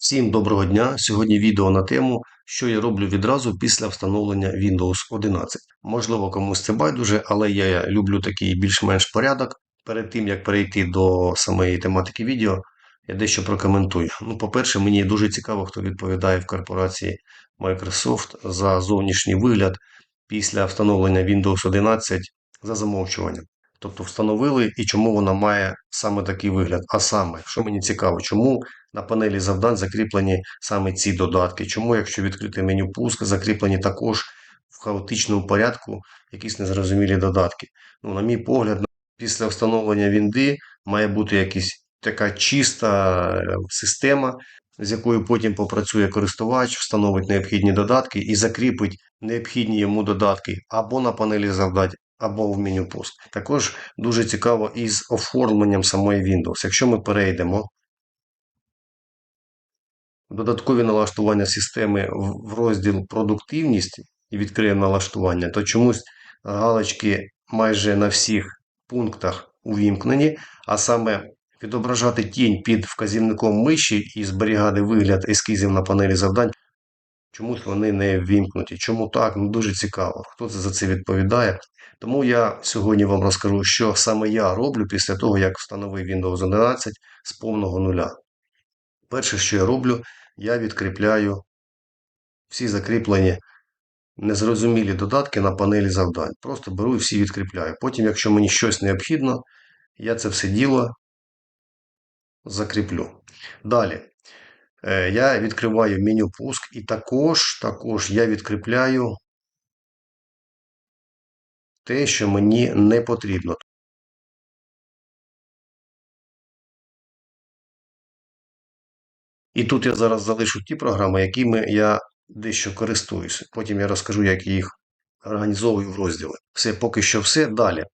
Всім доброго дня! Сьогодні відео на тему, що я роблю відразу після встановлення Windows 11. Можливо, комусь це байдуже, але я люблю такий більш-менш порядок. Перед тим як перейти до самої тематики відео, я дещо прокоментую. Ну, по-перше, мені дуже цікаво, хто відповідає в корпорації Microsoft за зовнішній вигляд після встановлення Windows 11 за замовчуванням. Тобто встановили і чому вона має саме такий вигляд. А саме, що мені цікаво, чому на панелі завдань закріплені саме ці додатки, чому, якщо відкрити меню пуск, закріплені також в хаотичному порядку якісь незрозумілі додатки. Ну, на мій погляд, після встановлення Вінди має бути якась така чиста е, система, з якою потім попрацює користувач, встановить необхідні додатки і закріпить необхідні йому додатки або на панелі завдань, або в меню пуск. Також дуже цікаво із оформленням самої Windows. Якщо ми перейдемо додаткові налаштування системи в розділ продуктивність і відкриємо налаштування, то чомусь галочки майже на всіх пунктах увімкнені, а саме відображати тінь під вказівником миші і зберігати вигляд ескізів на панелі завдань. Чомусь вони не ввімкнуті. Чому так? Ну дуже цікаво, хто це за це відповідає. Тому я сьогодні вам розкажу, що саме я роблю після того, як встановив Windows 11 з повного нуля. Перше, що я роблю, я відкріпляю всі закріплені незрозумілі додатки на панелі завдань. Просто беру і всі відкріпляю. Потім, якщо мені щось необхідно, я це все діло закріплю. Далі. Е, Я відкриваю меню пуск і також, також я відкріпляю те, що мені не потрібно. І тут я зараз залишу ті програми, якими я дещо користуюся. Потім я розкажу, як я їх організовую в розділи. Все, поки що все. Далі.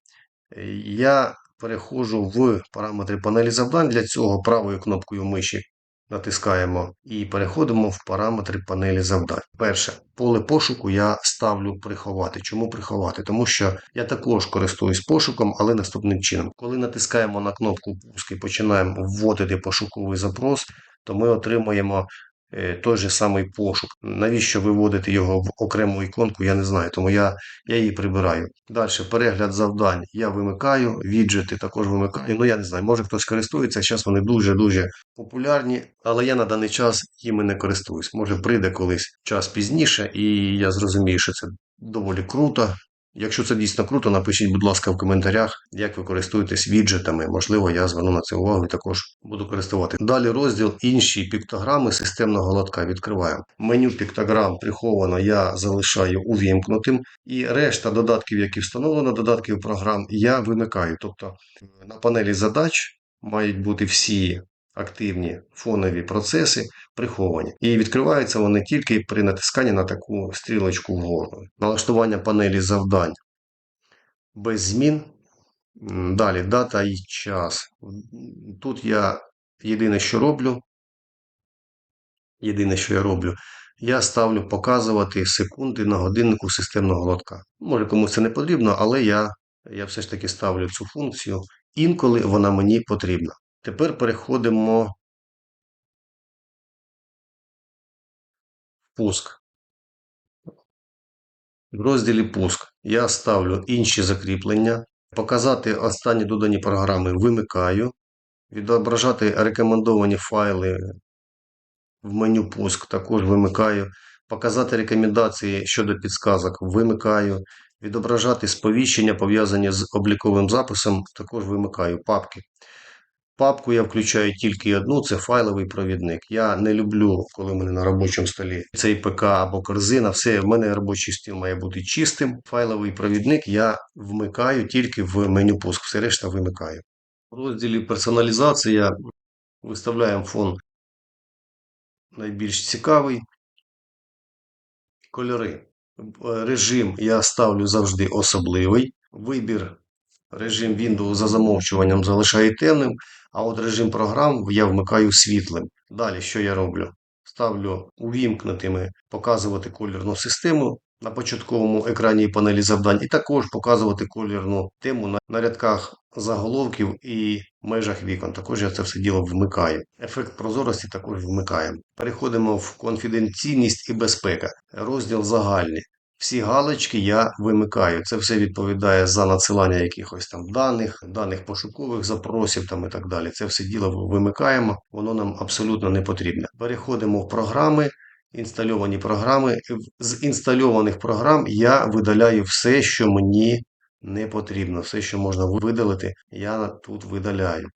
Я переходжу в параметри панелі завдань. Для цього правою кнопкою миші натискаємо і переходимо в параметри панелі завдань. Перше, поле пошуку я ставлю приховати. Чому приховати? Тому що я також користуюсь пошуком, але наступним чином. Коли натискаємо на кнопку пуск і починаємо вводити пошуковий запрос, то ми отримуємо е, той же самий пошук. Навіщо виводити його в окрему іконку, я не знаю, тому я, я її прибираю. Далі перегляд завдань я вимикаю, віджити також вимикаю. Ну я не знаю, може хтось користується. Зараз вони дуже-дуже популярні, але я на даний час їми не користуюсь. Може прийде колись час пізніше, і я зрозумію, що це доволі круто. Якщо це дійсно круто, напишіть, будь ласка, в коментарях, як ви користуєтесь віджитами. Можливо, я зверну на це увагу і також буду користувати. Далі розділ інші піктограми системного лотка відкриваємо. Меню піктограм приховано я залишаю увімкнутим, і решта додатків, які встановлено, додатків програм, я вимикаю. Тобто на панелі задач мають бути всі активні фонові процеси приховані. І відкриваються вони тільки при натисканні на таку стрілочку вгору. Налаштування панелі завдань без змін. Далі дата і час. Тут я єдине, що роблю. Єдине, що я роблю, я ставлю показувати секунди на годиннику системного лотка. Може комусь це не потрібно, але я, я все ж таки ставлю цю функцію. Інколи вона мені потрібна. Тепер переходимо в пуск. В розділі пуск я ставлю інші закріплення. Показати останні додані програми вимикаю. Відображати рекомендовані файли в меню пуск також вимикаю. Показати рекомендації щодо підсказок вимикаю. Відображати сповіщення, пов'язані з обліковим записом, також вимикаю папки. Папку я включаю тільки одну, це файловий провідник. Я не люблю, коли в мене на робочому столі цей ПК або корзина. Все, в мене робочий стіл має бути чистим. Файловий провідник я вмикаю тільки в меню пуск, все решта вимикаю. В розділі персоналізація виставляємо фон найбільш цікавий. Кольори. Режим я ставлю завжди особливий. Вибір режим Windows за замовчуванням залишаю темним, а от режим програм я вмикаю світлим. Далі що я роблю? Ставлю увімкнутими показувати кольорну систему. на початковому екрані панелі завдань, і також показувати колірну тему на рядках заголовків і межах вікон. Також я це все діло вмикаю. Ефект прозорості також вмикаємо. Переходимо в конфіденційність і безпека. Розділ загальний. Всі галочки я вимикаю. Це все відповідає за надсилання якихось там даних, даних пошукових запросів там і так далі. Це все діло вимикаємо, воно нам абсолютно не потрібне. Переходимо в програми, інстальовані програми. З інстальованих програм я видаляю все, що мені не потрібно. Все, що можна видалити, я тут видаляю.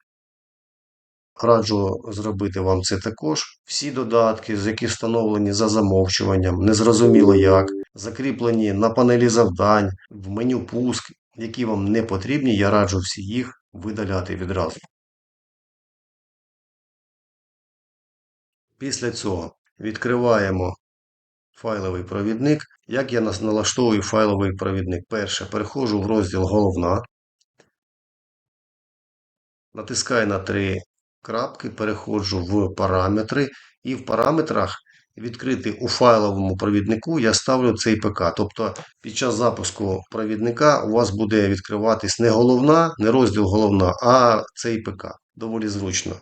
Раджу зробити вам це також. Всі додатки, які встановлені за замовчуванням, незрозуміло як, закріплені на панелі завдань, в меню пуск, які вам не потрібні, я раджу всі їх видаляти відразу. Після цього відкриваємо файловий провідник. Як я налаштовую файловий провідник? Перше, переходжу в розділ Головна. Натискаю на три крапки, переходжу в параметри, і в параметрах відкрити у файловому провіднику я ставлю цей ПК. Тобто під час запуску провідника у вас буде відкриватись не головна, не розділ головна, а цей ПК. Доволі зручно.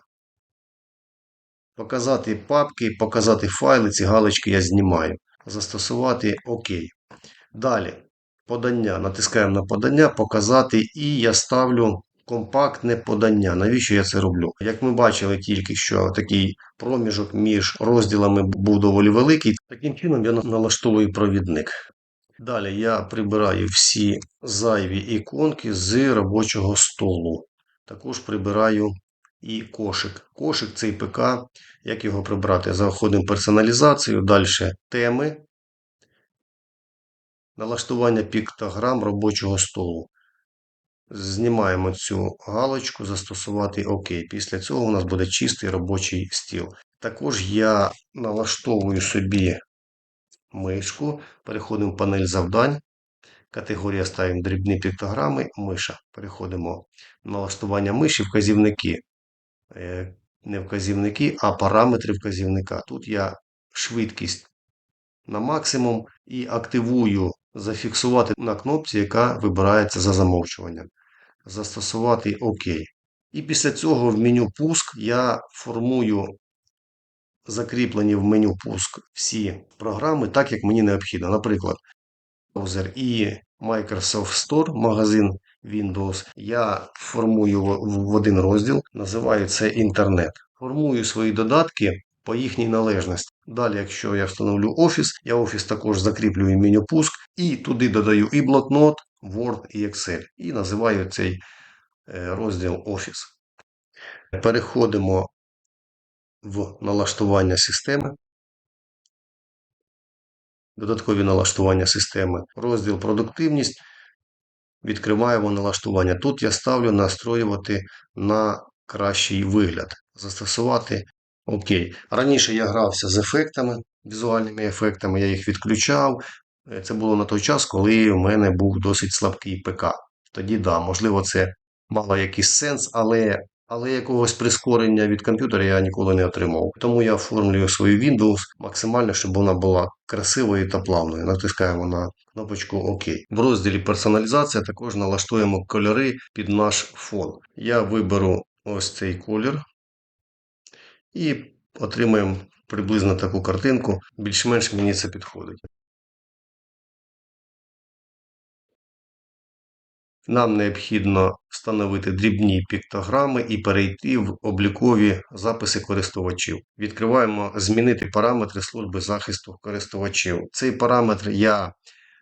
Показати папки, показати файли, ці галочки я знімаю. Застосувати ОК. Далі подання. Натискаємо на подання, показати, і я ставлю компактне подання. Навіщо я це роблю? Як ми бачили тільки що такий проміжок між розділами був доволі великий. Таким чином я налаштовую провідник. Далі я прибираю всі зайві іконки з робочого столу. Також прибираю і кошик. Кошик цей ПК, як його прибрати? Заходимо в персоналізацію, далі теми, налаштування піктограм робочого столу. Знімаємо цю галочку, застосувати ОК. Після цього у нас буде чистий робочий стіл. Також я налаштовую собі мишку, переходимо в панель завдань. Категорія ставимо дрібні піктограми, миша. Переходимо в налаштування миші, вказівники. Е, не вказівники, а параметри вказівника. Тут я швидкість на максимум і активую зафіксувати на кнопці, яка вибирається за замовчуванням застосувати ОК. І після цього в меню пуск я формую закріплені в меню пуск всі програми так, як мені необхідно. Наприклад, браузер і Microsoft Store, магазин Windows, я формую в один розділ, називаю це інтернет. Формую свої додатки по їхній належності. Далі, якщо я встановлю Office, я Office також закріплюю меню пуск і туди додаю і блокнот, Word і Excel. І називаю цей е, розділ Office. Переходимо в налаштування системи. Додаткові налаштування системи. Розділ продуктивність. Відкриваємо налаштування. Тут я ставлю настроювати на кращий вигляд. Застосувати ОК. Раніше я грався з ефектами, візуальними ефектами, я їх відключав. Це було на той час, коли у мене був досить слабкий ПК. Тоді, да, можливо, це мало якийсь сенс, але але якогось прискорення від комп'ютера я ніколи не отримав. Тому я оформлюю свою Windows максимально, щоб вона була красивою та плавною. Натискаємо на кнопочку ОК. В розділі персоналізація також налаштуємо кольори під наш фон. Я виберу ось цей колір і отримаємо приблизно таку картинку. Більш-менш мені це підходить. Нам необхідно встановити дрібні піктограми і перейти в облікові записи користувачів. Відкриваємо Змінити параметри служби захисту користувачів. Цей параметр я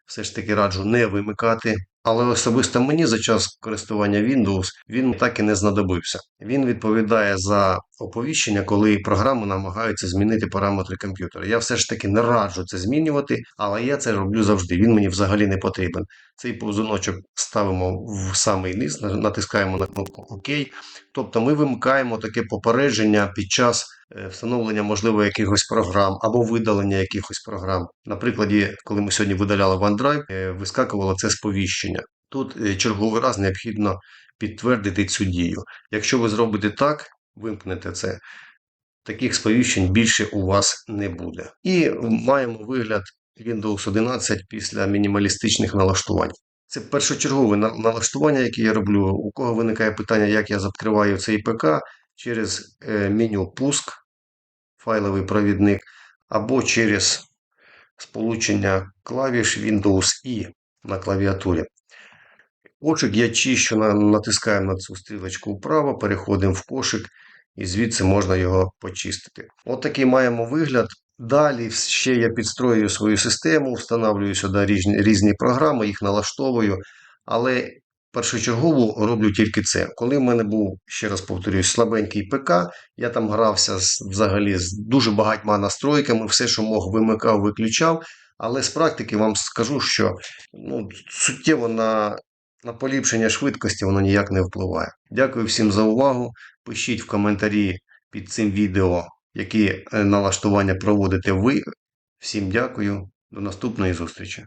все ж таки раджу не вимикати. Але особисто мені за час користування Windows він так і не знадобився. Він відповідає за оповіщення, коли програми намагаються змінити параметри комп'ютера. Я все ж таки не раджу це змінювати, але я це роблю завжди. Він мені взагалі не потрібен. Цей повзуночок ставимо в самий низ, натискаємо на кнопку ОК. Тобто ми вимикаємо таке попередження під час е, встановлення, можливо, якихось програм або видалення якихось програм. На прикладі, коли ми сьогодні видаляли OneDrive, е, вискакувало це сповіщення. Тут е, черговий раз необхідно підтвердити цю дію. Якщо ви зробите так, вимкнете це, таких сповіщень більше у вас не буде. І маємо вигляд Windows 11 після мінімалістичних налаштувань. Це першочергове налаштування, яке я роблю. У кого виникає питання, як я відкриваю цей ПК через е, меню Пуск, файловий провідник, або через сполучення клавіш Windows I на клавіатурі. Кошик я чищу, на- натискаємо на цю стрілочку вправо, переходимо в кошик і звідси можна його почистити. От такий маємо вигляд. Далі ще я підстроюю свою систему, встановлюю сюди різні, різні програми, їх налаштовую. Але першочергово роблю тільки це. Коли в мене був, ще раз повторюсь, слабенький ПК, я там грався з, взагалі з дуже багатьма настройками, все, що мог, вимикав, виключав. Але з практики вам скажу, що ну, суттєво на на поліпшення швидкості воно ніяк не впливає. Дякую всім за увагу. Пишіть в коментарі під цим відео, які е, налаштування проводите ви. Всім дякую. До наступної зустрічі.